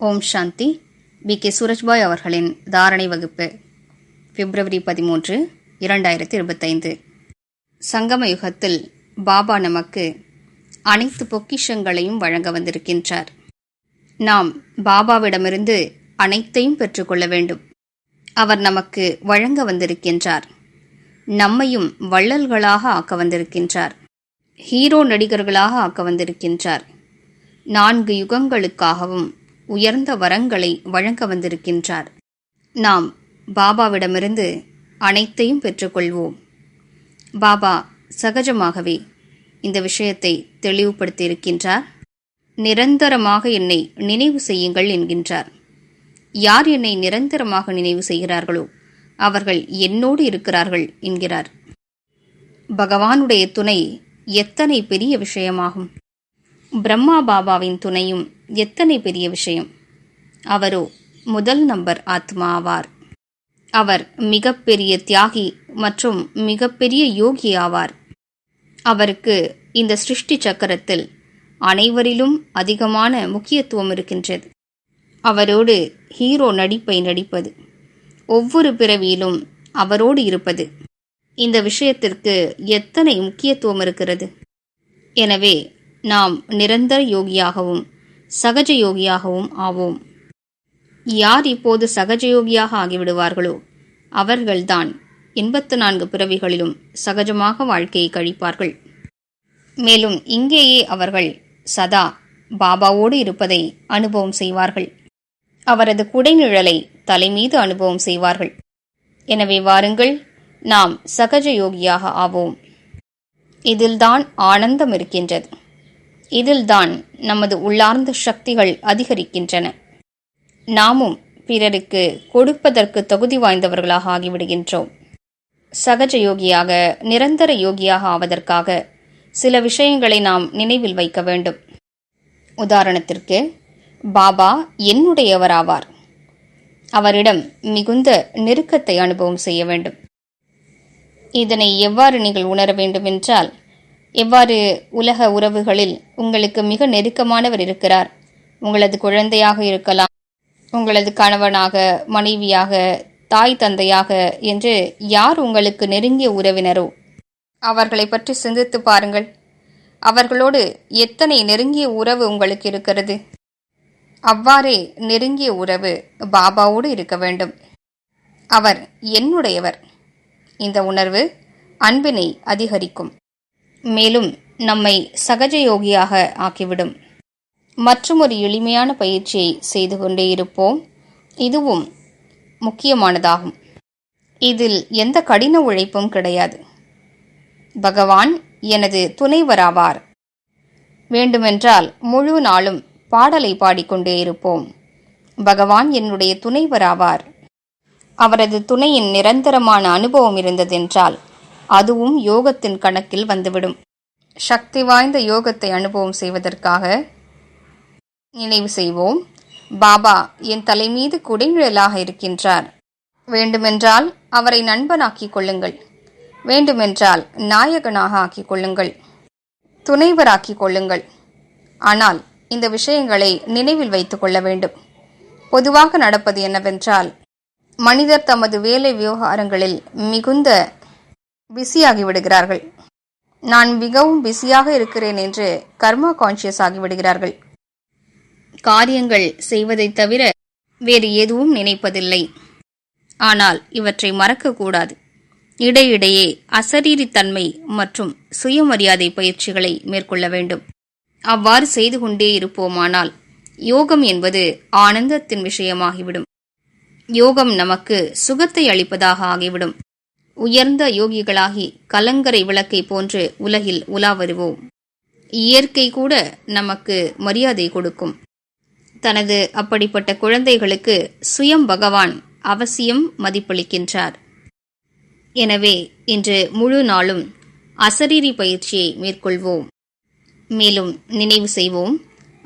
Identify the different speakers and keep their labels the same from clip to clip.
Speaker 1: ஓம் சாந்தி. B. K. Surajbhai அவர்களின் தாரணை வகுப்பு பிப்ரவரி பதிமூன்று இரண்டாயிரத்தி இருபத்தைந்து. சங்கம யுகத்தில் பாபா நமக்கு அனைத்து பொக்கிஷங்களையும் வழங்க வந்திருக்கின்றார். நாம் பாபாவிடமிருந்து அனைத்தையும் பெற்றுக்கொள்ள வேண்டும். அவர் நமக்கு வழங்க வந்திருக்கின்றார். நம்மையும் வள்ளல்களாக ஆக்க வந்திருக்கின்றார். ஹீரோ நடிகர்களாக ஆக்க வந்திருக்கின்றார். நான்கு யுகங்களுக்காகவும் உயர்ந்த வரங்களை வழங்க வந்திருக்கின்றார். நாம் பாபாவிடமிருந்து அனைத்தையும் பெற்றுக்கொள்வோம். பாபா சகஜமாகவே இந்த விஷயத்தை தெளிவுபடுத்தியிருக்கின்றார். நிரந்தரமாக என்னை நினைவு செய்யுங்கள் என்கின்றார். யார் என்னை நிரந்தரமாக நினைவு செய்கிறார்களோ அவர்கள் என்னோடு இருக்கிறார்கள் என்கிறார். பகவானுடைய துணை எத்தனை பெரிய விஷயமாகும். பிரம்மா பாபாவின் துணையும் எத்தனை பெரிய விஷயம்? அவரோ முதல் நம்பர் ஆத்மா ஆவார் அவர் மிகப்பெரிய தியாகி மற்றும் மிகப்பெரிய யோகி ஆவார். அவருக்கு இந்த சிருஷ்டி சக்கரத்தில் அனைவரிலும் அதிகமான முக்கியத்துவம் இருக்கின்றது. அவரோடு ஹீரோ நடிப்பை நடிப்பது ஒவ்வொரு பிறவியிலும் அவரோடு இருப்பது இந்த விஷயத்திற்கு எத்தனை முக்கியத்துவம் இருக்கிறது? எனவே நாம் நிரந்தர யோகியாகவும் சகஜ யோகியாகவும் ஆவோம். யார் இப்போது சகஜ யோகியாக ஆகிவிடுவார்களோ அவர்கள்தான் எண்பத்து நான்கு பிறவிகளிலும் சகஜமாக வாழ்க்கையை கழிப்பார்கள். மேலும் இங்கேயே அவர்கள் சதா பாபாவோடு இருப்பதை அனுபவம் செய்வார்கள். அவரது குடைநிழலை தலைமீது அனுபவம் செய்வார்கள். எனவே வாருங்கள் நாம் சகஜ யோகியாக ஆவோம். இதில்தான் ஆனந்தம் இருக்கின்றது. இதில்தான் நமது உள்ளார்ந்த சக்திகள் அதிகரிக்கின்றன. நாமும் பிறருக்கு கொடுப்பதற்கு தகுதி வாய்ந்தவர்களாக ஆகிவிடுகின்றோம். சகஜ யோகியாக நிரந்தர யோகியாக ஆவதற்காக சில விஷயங்களை நாம் நினைவில் வைக்க வேண்டும். உதாரணத்திற்கு பாபா என்னுடையவராவார். அவரிடம் மிகுந்த நெருக்கத்தை அனுபவம் செய்ய வேண்டும். இதனை எவ்வாறு நீங்கள் உணர வேண்டும் என்றால் எவ்வாறு உலக உறவுகளில் உங்களுக்கு மிக நெருக்கமானவர் இருக்கிறார்? உங்களது குழந்தையாக இருக்கலாம் உங்களது கணவனாக மனைவியாக தாய் தந்தையாக என்று யார் உங்களுக்கு நெருங்கிய உறவினரோ? அவர்களை பற்றி சிந்தித்து பாருங்கள். அவர்களோடு எத்தனை நெருங்கிய உறவு உங்களுக்கு இருக்கிறது? அவ்வாறே நெருங்கிய உறவு பாபாவோடு இருக்க வேண்டும். அவர் என்னுடையவர். இந்த உணர்வு அன்பினை அதிகரிக்கும். மேலும் நம்மை சகஜ யோகியாக ஆக்கிவிடும். மற்றும் ஒரு எளிமையான பயிற்சியை செய்து கொண்டே இருப்போம். இதுவும் முக்கியமானதாகும். இதில் எந்த கடின உழைப்பும் கிடையாது. பகவான் எனது துணைவராவார். வேண்டுமென்றால் முழு நாளும் பாடலை பாடிக்கொண்டே இருப்போம். பகவான் என்னுடைய துணைவராவார். அவரது துணையின் நிரந்தரமான அனுபவம் இருந்ததென்றால் அதுவும் யோகத்தின் கணக்கில் வந்துவிடும். சக்தி வாய்ந்த யோகத்தை அனுபவம் செய்வதற்காக நினைவு செய்வோம். பாபா என் தலை மீது குடைநிழலாக இருக்கின்றார். வேண்டுமென்றால் அவரை நண்பனாக்கிக் கொள்ளுங்கள். வேண்டுமென்றால் நாயகனாக ஆக்கிக் கொள்ளுங்கள். துணைவராக்கிக் கொள்ளுங்கள். ஆனால் இந்த விஷயங்களை நினைவில் வைத்துக் கொள்ள வேண்டும். பொதுவாக நடப்பது என்னவென்றால் மனிதர் தமது வேலை விவகாரங்களில் மிகுந்த பிஸியாகி விடுகிறார்கள். நான் மிகவும் பிஸியாக இருக்கிறேன் என்று கர்மா கான்சியஸ் ஆகிவிடுகிறார்கள் காரியங்கள் செய்வதைத் தவிர வேறு எதுவும் நினைப்பதில்லை. ஆனால் இவற்றை மறக்கக்கூடாது. இடையிடையே அசரீரித்தன்மை மற்றும் சுயமரியாதை பயிற்சிகளை மேற்கொள்ள வேண்டும். அவ்வாறு செய்து கொண்டே இருப்போமானால் யோகம் என்பது ஆனந்தத்தின் விஷயமாகிவிடும். யோகம் நமக்கு சுகத்தை அளிப்பதாக ஆகிவிடும். உயர்ந்த யோகிகளாகி கலங்கரை விளக்கை போன்று உலகில் உலா வருவோம் இயற்கை கூட நமக்கு மரியாதை கொடுக்கும். தனது அப்படிப்பட்ட குழந்தைகளுக்கு சுயம் பகவான் அவசியம் மதிப்பளிக்கின்றார். எனவே இன்று முழு நாளும் அசரீரி பயிற்சியை மேற்கொள்வோம். மேலும் நினைவு செய்வோம்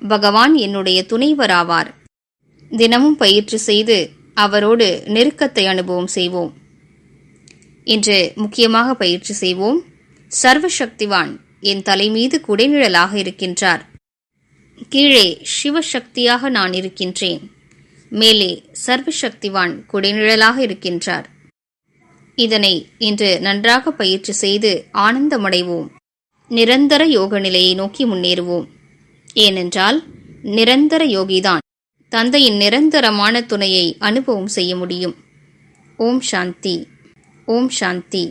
Speaker 1: பகவான் என்னுடைய துணைவராவார். தினமும் பயிற்சி செய்து அவரோடு நெருக்கத்தை அனுபவம் செய்வோம். இன்று முக்கியமாக பயிற்சி செய்வோம். சர்வசக்திவான் என் தலைமீது குடைநிழலாக இருக்கின்றார். கீழே சிவசக்தியாக நான் இருக்கின்றேன். மேலே சர்வசக்திவான் குடைநிழலாக இருக்கின்றார். இதனை இன்று நன்றாக பயிற்சி செய்து ஆனந்தமடைவோம். நிரந்தர யோக நிலையை நோக்கி முன்னேறுவோம். ஏனென்றால் நிரந்தர யோகிதான். தந்தையின் நிரந்தரமான துணையை அனுபவம் செய்ய முடியும். ஓம் சாந்தி. ஓம் சாந்தி